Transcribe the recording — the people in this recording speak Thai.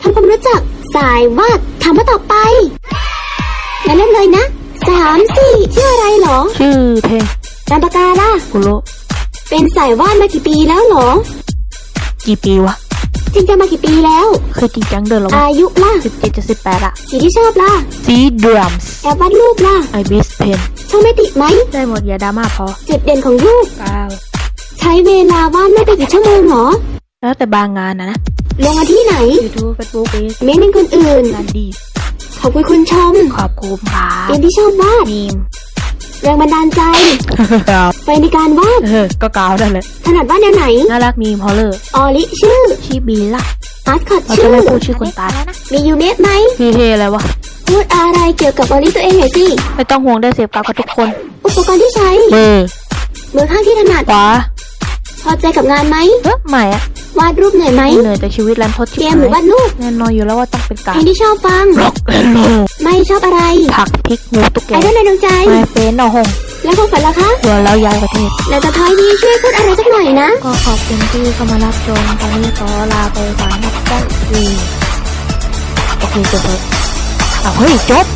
ทำความรู้จักสายวาดถามมาต่อไปงั้นเริ่มเลยนะสามสี่ชื่ออะไรเหรอ ชื่อเพลงนามปากกาล่ะกุโรเป็นสายวาดมากี่ปีแล้วเหรอ กี่ปีวะ จริงจังมากี่ปีแล้วเคยจริงจังเดินหรอวะอายุล่ะสิบเจ็ดจะสิบแปดอะสีที่ชอบล่ะซีดรัมส์แอบวาดรูปล่ะไอบิสเพนชอบไม่ติดไหม ได้หมดอย่าดราม่าพอ จุดเด่นของรูปเก้าใช้เวลาวาดไม่ไปกี่ชั่วโมงเหรอ แล้วแต่บางงานนะนะ ลงมาที่ไหนยูทูบเฟซบุ๊กเอสเม้นเป็นคนอื่น นันดีขอบคุณคุณชมขอบคุณครัเรียบนที่ชอบวาดมีมแรงบันดาลใจครับไฟในการวาดเออก็เกาวได้เลยถนัดวาดแนวไหน น่ารักมีมฮอลเลอร์ออลิชื่อชีบีล่ะมาสคอตเราชื่จะอไม่พูดชื่อคนตายมียูเมสไหม พี่เทอะไรวะ พูดอะไรเกี่ยวกับออลิตัวเองหน่อยสิไม่ต้องห่วงได้เสพกาวกับทุกคนอุปกรณ์ที่ใช้มือมือข้างที่ถนัดขวาพอใจกับงานไหมเอ๊ะใหม่อะ วาดรูปเหนื่อยไหมเหนื่อยแต่ชีวิตรันทดชิบเกหามหรือยวาดรูปแน่นอนอยู่แล้วว่าต้องเป็นเพกาลรงที่ชอบฟังร็อกแอนโลไม่ชอบอะไร ผักพริกงูตุ๊กแกไอดอลในดวงใจไม่เป็นเอาหงแล้วความฝันล่ะคะเผื่อเราย้ายประเทศแล้วจะท้ายดีช่วยพูดอะไรสักหน่อยนะ ก็ขอบคุณที่เข้ามารับชมตอนนี้ขอลาไปก่อนนะครับได้ดีโอเคจบเลยอ้าวเฮ้ยจบ